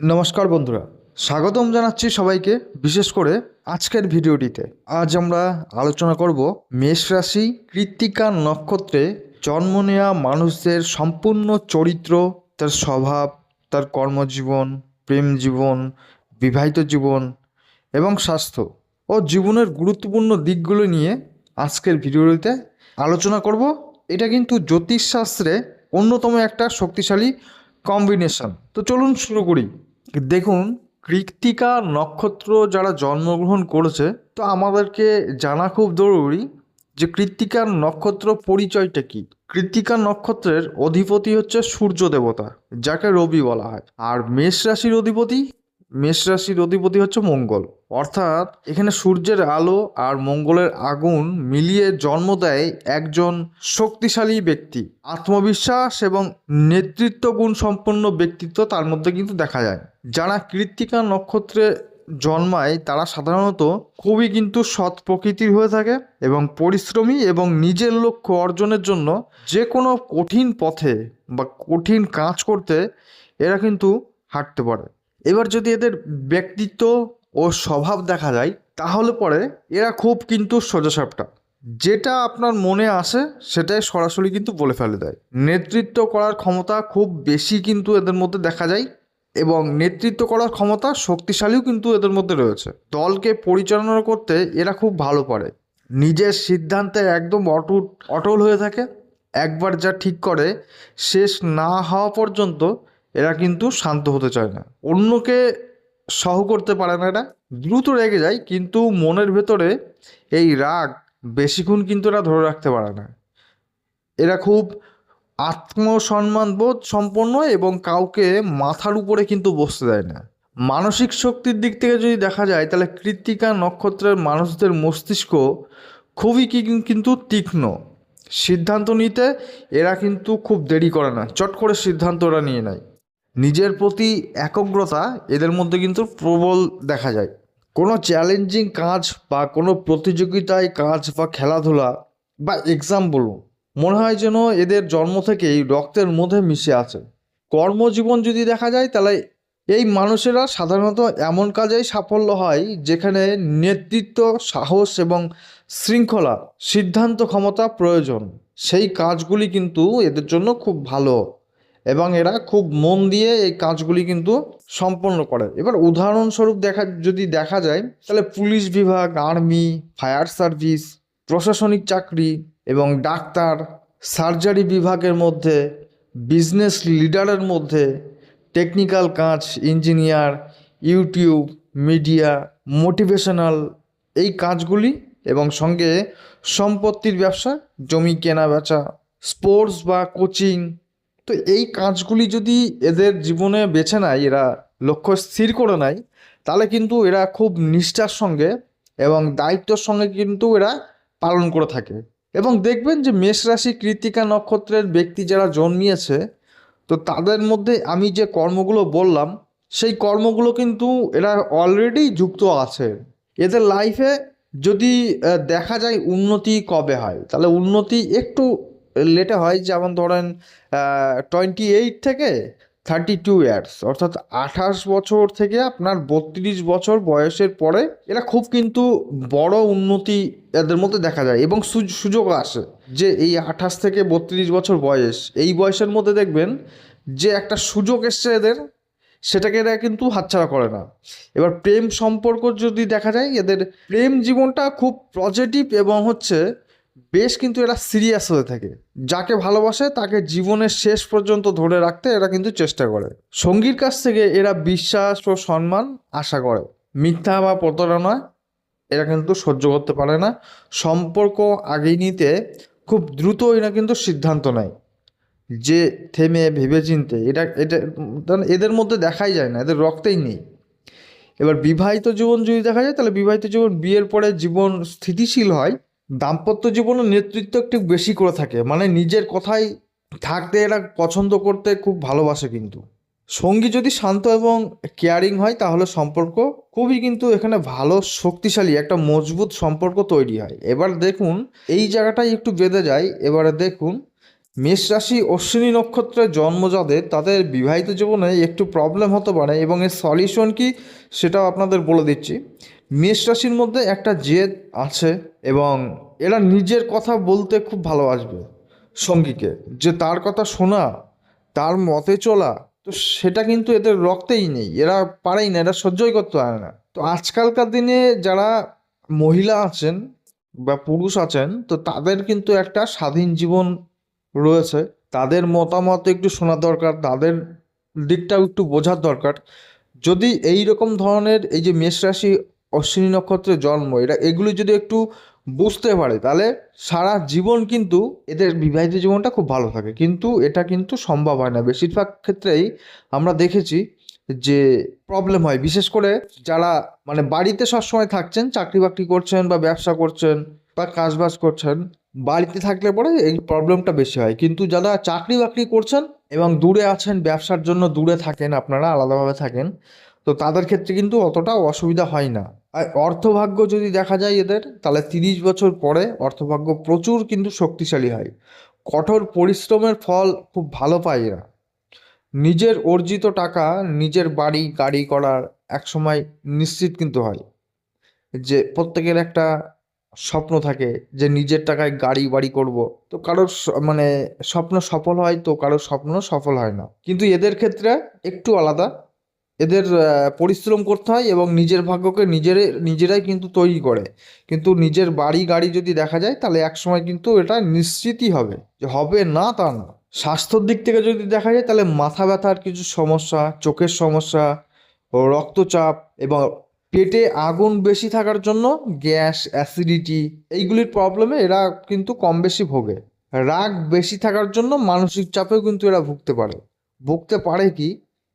নমস্কার বন্ধুরা, স্বাগতম জানাচ্ছি সবাইকে, বিশেষ করে আজকের ভিডিওটিতে। আজ আমরা আলোচনা করব মেষ রাশি কৃত্তিকা নক্ষত্রে জন্ম নেওয়া মানুষদের সম্পূর্ণ চরিত্র, তার স্বভাব, তার কর্মজীবন, প্রেম জীবন, বিবাহিত জীবন এবং স্বাস্থ্য ও জীবনের গুরুত্বপূর্ণ দিকগুলো নিয়ে আজকের ভিডিওটিতে আলোচনা করব। এটা কিন্তু জ্যোতিষশাস্ত্রে অন্যতম একটা শক্তিশালী কম্বিনেশন তো চলুন শুরু করি। দেখুন, কৃত্তিকা নক্ষত্র যারা জন্মগ্রহণ করেছে, তো আমাদেরকে জানা খুব জরুরি যে কৃত্তিকার নক্ষত্র পরিচয়টা কি? কৃত্তিকা নক্ষত্রের অধিপতি হচ্ছে সূর্য দেবতা, যাকে রবি বলা হয়। আর মেষ রাশির অধিপতি মেষ রাশির অধিপতি হচ্ছে মঙ্গল। অর্থাৎ এখানে সূর্যের আলো আর মঙ্গলের আগুন মিলিয়ে জন্ম দেয় একজন শক্তিশালী ব্যক্তি। আত্মবিশ্বাস এবং নেতৃত্ব গুণ সম্পন্ন ব্যক্তিত্ব তার মধ্যে কিন্তু দেখা যায়। যারা কৃত্তিকা নক্ষত্রে জন্মায়, তারা সাধারণত খুবই কিন্তু সৎ প্রকৃতির হয়ে থাকে এবং পরিশ্রমী এবং নিজের লক্ষ্য অর্জনের জন্য যে কোনো কঠিন পথে বা কঠিন কাজ করতে এরা কিন্তু হাঁটতে পারে। এবার যদি এদের ব্যক্তিত্ব ও স্বভাব দেখা যায়, তাহলে পরে এরা খুব কিন্তু সোজাসাপটা। যেটা আপনার মনে আসে, সেটাই সরাসরি কিন্তু বলে ফেলে দেয়। নেতৃত্ব করার ক্ষমতা খুব বেশি কিন্তু এদের মধ্যে দেখা যায় এবং নেতৃত্ব করার ক্ষমতা শক্তিশালীও কিন্তু এদের মধ্যে রয়েছে। দলকে পরিচালনা করতে এরা খুব ভালো পারে। নিজের সিদ্ধান্তে একদম অটুট, অটল হয়ে থাকে। একবার যা ঠিক করে, শেষ না হওয়া পর্যন্ত এরা কিন্তু শান্ত হতে চায় না। অন্যকে সহ করতে পারে না এরা। দ্রুত রেগে যায়, কিন্তু মনের ভেতরে এই রাগ বেশিক্ষণ কিন্তু এরা ধরে রাখতে পারে না। এরা খুব আত্মসম্মানবোধ সম্পন্ন এবং কাউকে মাথার উপরে কিন্তু বসতে দেয় না। মানসিক শক্তির দিক থেকে যদি দেখা যায়, তাহলে কৃত্তিকা নক্ষত্রের মানুষদের মস্তিষ্ক খুবই কিন্তু তীক্ষ্ণ। সিদ্ধান্ত নিতে এরা কিন্তু খুব দেরি করে না। চট করে সিদ্ধান্ত ওরা নিয়ে নেয়। নিজের প্রতি একগ্রতা এদের মধ্যে কিন্তু প্রবল দেখা যায়। কোনো চ্যালেঞ্জিং কাজ বা কোনো প্রতিযোগিতায় কাজ বা খেলাধুলা বা এক্সাম বলুন, মনে হয় যেন এদের জন্ম থেকেই রক্তের মধ্যে মিশে আছে। কর্মজীবন যদি দেখা যায়, তাহলে এই মানুষেরা সাধারণত এমন কাজেই সাফল্য হয় যেখানে নেতৃত্ব, সাহস এবং শৃঙ্খলা, সিদ্ধান্ত ক্ষমতা প্রয়োজন। সেই কাজগুলি কিন্তু এদের জন্য খুব ভালো। এবং এরা খুব মন দিয়ে এই কাজগুলি কিন্তু সম্পন্ন করে। এবার উদাহরণস্বরূপ দেখা, যদি দেখা যায়, তাহলে পুলিশ বিভাগ, আর্মি, ফায়ার সার্ভিস, প্রশাসনিক চাকরি এবং ডাক্তার, সার্জারি বিভাগের মধ্যে, বিজনেস লিডারের মধ্যে, টেকনিক্যাল কাজ, ইঞ্জিনিয়ার, ইউটিউব, মিডিয়া, মোটিভেশনাল এই কাজগুলি এবং সঙ্গে সম্পত্তির ব্যবসা, জমি কেনা বেচা, স্পোর্টস বা কোচিং তো এই কাজগুলি যদি এদের জীবনে বেছে নেয়, এরা লক্ষ্য স্থির করে নেয়, তাহলে কিন্তু এরা খুব নিষ্ঠার সঙ্গে এবং দায়িত্বর সঙ্গে কিন্তু এরা পালন করে থাকে। এবং দেখবেন যে মেষ রাশি কৃত্তিকা নক্ষত্রের ব্যক্তি যারা জন্মিয়েছে, তো তাদের মধ্যে আমি যে কর্মগুলো বললাম, সেই কর্মগুলো কিন্তু এরা অলরেডি যুক্ত আছে। এদের লাইফে যদি দেখা যায় উন্নতি কবে হয়, তাহলে উন্নতি একটু লেটে হয় যেমন ধরেন টোয়েন্টি এইট থেকে থার্টি টু ইয়ার্স অর্থাৎ আঠাশ বছর থেকে আপনার বত্রিশ বছর বয়সের পরে এরা খুব কিন্তু বড় উন্নতি এদের মধ্যে দেখা যায় এবং সুযোগ আসে যে এই আঠাশ থেকে বত্রিশ বছর বয়স, এই বয়সের মধ্যে দেখবেন যে একটা সুযোগ এসছে এদের, সেটাকে এরা কিন্তু হাতছাড়া করে না। এবার প্রেম সম্পর্ক যদি দেখা যায়, এদের প্রেম জীবনটা খুব পজিটিভ এবং হচ্ছে বেশ কিন্তু এরা সিরিয়াস হয়ে থাকে। যাকে ভালোবাসে তাকে জীবনের শেষ পর্যন্ত ধরে রাখতে এরা কিন্তু চেষ্টা করে। সঙ্গীর কাছ থেকে এরা বিশ্বাস ও সম্মান আশা করে। মিথ্যা বা প্রতারণা এরা কিন্তু সহ্য করতে পারে না। সম্পর্ক আগিয়ে নিতে খুব দ্রুত এরা কিন্তু সিদ্ধান্ত নেয়। যে থেমে ভেবেচিন্তে এটা এটা উম, এদের মধ্যে দেখাই যায় না এদের রক্তেই নেই। এবার বিবাহিত জীবন যদি দেখা যায় তাহলে বিবাহিত জীবন বিয়ের পরে জীবন স্থিতিশীল হয়। দাম্পত্য জীবনে নেতৃত্ব একটু বেশি করে থাকে। মানে নিজের কথাই থাকতে এরা পছন্দ করতে খুব ভালোবাসে কিন্তু। সঙ্গী যদি শান্ত এবং কেয়ারিং হয়, তাহলে সম্পর্ক খুবই কিন্তু এখানে ভালো, শক্তিশালী, একটা মজবুত সম্পর্ক তৈরি হয়। এবার দেখুন, এই জায়গাটাই একটু বেঁধে যায় এবারে দেখুন, মেষ রাশি অশ্বিনী নক্ষত্রে জন্ম যাদের তাদের বিবাহিত জীবনে একটু প্রবলেম হতে পারে এবং এর সলিউশন কি সেটাও আপনাদের বলে দিচ্ছি। মেষ রাশির মধ্যে একটা জেদ আছে এবং এরা নিজের কথা বলতে খুব ভালোবাসবে সঙ্গীকে। যে তার কথা শোনা, তার মতে চলা, তো সেটা কিন্তু এদের রক্তেই নেই। এরা পারেই না, এরা সহ্যই করতে পারে না। তো আজকালকার দিনে যারা মহিলা আছেন বা পুরুষ আছেন, তো তাদের কিন্তু একটা স্বাধীন জীবন রয়েছে। তাদের মতামত একটু শোনা দরকার, তাদের দিকটাও একটু বোঝার দরকার। যদি এই রকম ধরনের এই যে মেষ রাশি অশ্বিনী নক্ষত্রে জন্ম, এটা, এগুলি যদি একটু বুঝতে পারে, তাহলে সারা জীবন কিন্তু এদের বিবাহিত জীবনটা খুব ভালো থাকে। কিন্তু এটা কিন্তু সম্ভব হয় না। বেশিরভাগ ক্ষেত্রেই আমরা দেখেছি যে প্রবলেম হয়। বিশেষ করে যারা মানে বাড়িতে সবসময় থাকছেন, চাকরি বাকরি করছেন বা ব্যবসা করছেন বা কাজবাজ করছেন, বাড়িতে থাকলে পরে এই প্রবলেমটা বেশি হয়। কিন্তু যারা চাকরি বাকরি করছেন এবং দূরে আছেন, ব্যবসার জন্য দূরে থাকেন, আপনারা আলাদাভাবে থাকেন তো তাদের ক্ষেত্রে কিন্তু অতটা অসুবিধা হয় না। আর অর্থভাগ্য যদি দেখা যায় এদের, তাহলে তিরিশ বছর পরে অর্থভাগ্য প্রচুর কিন্তু শক্তিশালী হয়। কঠোর পরিশ্রমের ফল খুব ভালো পায় এরা। নিজের অর্জিত টাকা নিজের বাড়ি, গাড়ি করার এক সময় নিশ্চিত কিন্তু হয় যে প্রত্যেকের একটা স্বপ্ন থাকে যে নিজের টাকায় গাড়ি, বাড়ি করব। তো কারোর মানে স্বপ্ন সফল হয়, তো কারোর স্বপ্ন সফল হয় না। কিন্তু এদের ক্ষেত্রে একটু আলাদা। এদের পরিশ্রম করতে হয় এবং নিজের ভাগ্যকে নিজের, নিজেরাই কিন্তু তৈরি করে। কিন্তু নিজের বাড়ি গাড়ি যদি দেখা যায়, তাহলে এক সময় কিন্তু এটা নিশ্চিতই হবে যে হবে না তা না। স্বাস্থ্যর দিক থেকে যদি দেখা যায়, তাহলে মাথা ব্যথার কিছু সমস্যা, চোখের সমস্যা রক্তচাপ এবং পেটে আগুন বেশি থাকার জন্য গ্যাস, অ্যাসিডিটি এইগুলির প্রবলেমে এরা কিন্তু কম বেশি ভোগে। রাগ বেশি থাকার জন্য মানসিক চাপেও কিন্তু এরা ভুগতে পারে। ভুগতে পারে কি?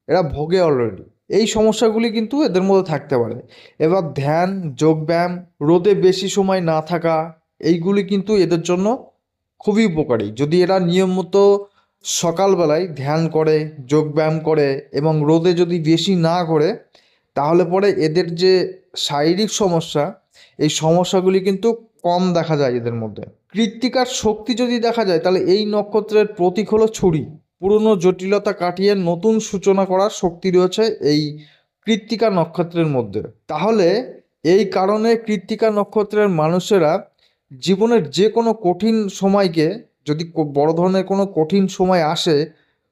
এরা ভোগে অলরেডি এই সমস্যাগুলি কিন্তু এদের মধ্যে থাকতে পারে। এবার ধ্যান, যোগব্যায়াম, রোদে বেশি সময় না থাকা, এইগুলি কিন্তু এদের জন্য খুবই উপকারী। যদি এরা নিয়মিত সকালবেলায় ধ্যান করে, যোগব্যায়াম করে এবং রোদে যদি বেশি না করে, তাহলে পরে এদের যে শারীরিক সমস্যা, এই সমস্যাগুলি কিন্তু কম দেখা যায় এদের মধ্যে। কৃত্তিকার শক্তি যদি দেখা যায়, তাহলে এই নক্ষত্রের প্রতীক হলো ছুরি। পুরনো জটিলতা কাটিয়ে নতুন সূচনা করার শক্তি রয়েছে এই কৃত্তিকা নক্ষত্রের মধ্যে। তাহলে এই কারণে কৃত্তিকা নক্ষত্রের মানুষেরা জীবনের যে কোনো কঠিন সময়কে যদি বড় ধরনের কোনো কঠিন সময় আসে,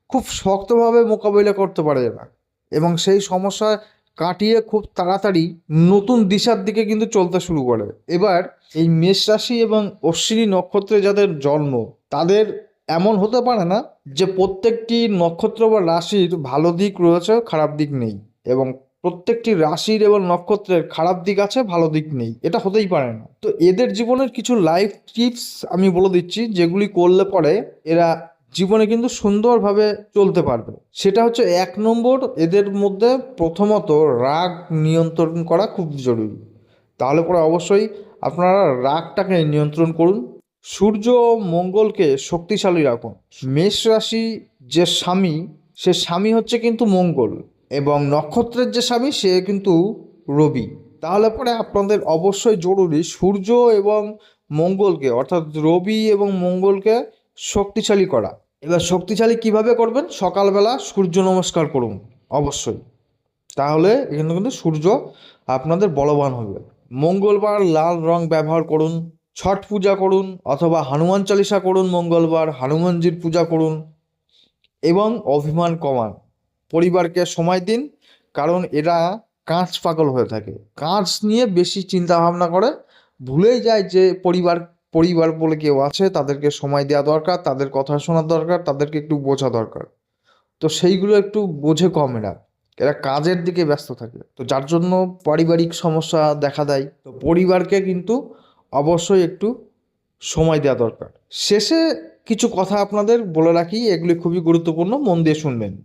খুব শক্তভাবে মোকাবিলা করতে পারে না। এবং সেই সমস্যা কাটিয়ে খুব তাড়াতাড়ি নতুন দিশার দিকে কিন্তু চলতে শুরু করে। এবার এই মেষ রাশি এবং অশ্বিনী নক্ষত্রে যাদের জন্ম, তাদের এমন হতে পারে না যে প্রত্যেকটি নক্ষত্র বা রাশির ভালো দিক রয়েছে, খারাপ দিক নেই এবং প্রত্যেকটি রাশির এবং নক্ষত্রের খারাপ দিক আছে, ভালো দিক নেই। এটা হতেই পারে না। তো এদের জীবনের কিছু লাইফ টিপস আমি বলে দিচ্ছি, যেগুলি করলে পরে এরা জীবনে কিন্তু সুন্দরভাবে চলতে পারবে। সেটা হচ্ছে এক নম্বর, এদের মধ্যে প্রথমত রাগ নিয়ন্ত্রণ করা খুব জরুরি। তাহলে পরে অবশ্যই আপনারা রাগটাকে নিয়ন্ত্রণ করুন। সূর্য মঙ্গলকে শক্তিশালী রাখুন। মেষ রাশি যে স্বামী, সে স্বামী হচ্ছে কিন্তু মঙ্গল এবং নক্ষত্রের যে স্বামী, সে কিন্তু রবি। তাহলে পরে আপনাদের অবশ্যই জরুরি সূর্য এবং মঙ্গলকে, অর্থাৎ রবি এবং মঙ্গলকে শক্তিশালী করা। এবার শক্তিশালী কীভাবে করবেন? সকালবেলা সূর্য নমস্কার করুন, অবশ্যই। তাহলে এখানে কিন্তু সূর্য আপনাদের বলবান হবে। মঙ্গলবার লাল রং ব্যবহার করুন ছট পূজা করুন অথবা হনুমান চালিসা করুন মঙ্গলবার হনুমানজির পূজা করুন এবং অভিমান কমান। পরিবারকে সময় দিন, কারণ এরা কাঁচ পাগল হয়ে থাকে। কাঁচ নিয়ে বেশি চিন্তা ভাবনা করে। ভুলেই যায় যে পরিবার পরিবার বলে কেউ আছে, তাদেরকে সময় দেওয়া দরকার, তাদের কথা শোনা দরকার, তাদেরকে একটু বোঝা দরকার। তো সেইগুলো একটু বোঝে কম এরা। এরা কাজের দিকে ব্যস্ত থাকে। তো যার জন্য পারিবারিক সমস্যা দেখা দেয়। তো পরিবারকে কিন্তু অবশ্যই একটু সময় দেওয়া দরকার। শেষে কিছু কথা আপনাদের বলে রাখি, এগুলি খুবই গুরুত্বপূর্ণ, মন দিয়ে শুনবেন।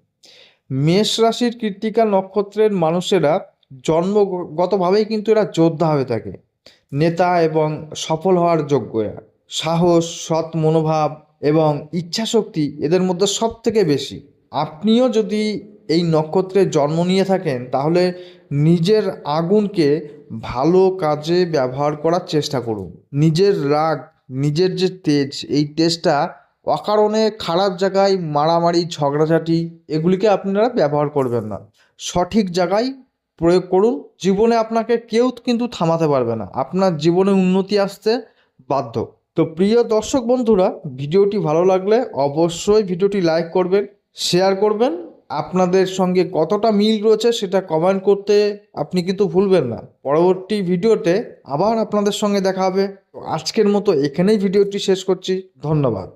মেষ রাশির কৃত্তিকা নক্ষত্রের মানুষেরা জন্মগতভাবেই কিন্তু এরা যোদ্ধা হয়ে থাকে। নেতা এবং সফল হওয়ার যোগ্য এরা সাহস, সৎ মনোভাব এবং ইচ্ছাশক্তি এদের মধ্যে সব থেকে বেশি। আপনিও যদি এই নক্ষত্রে জন্ম নিয়ে থাকেন, তাহলে নিজের আগুনকে ভালো কাজে ব্যবহার করার চেষ্টা করুন। নিজের রাগ, নিজের যে তেজ, এই তেজটা অকারণে খারাপ জায়গায় মারামারি, ঝগড়াঝাটি, এগুলিকে আপনারা ব্যবহার করবেন না। সঠিক জায়গায় প্রয়োগ করুন। জীবনে আপনাকে কেউ কিন্তু থামাতে পারবে না। আপনার জীবনে উন্নতি আসতে বাধ্য। তো প্রিয় দর্শক বন্ধুরা, ভিডিওটি ভালো লাগলে অবশ্যই ভিডিওটি লাইক করবেন, শেয়ার করবেন। আপনাদের সঙ্গে কতটা মিল রয়েছে সেটা কমেন্ট করতে আপনি কিন্তু ভুলবেন না। পরবর্তী ভিডিওতে আবার আপনাদের সঙ্গে দেখা হবে। আজকের মতো এখানেই ভিডিওটি শেষ করছি। ধন্যবাদ।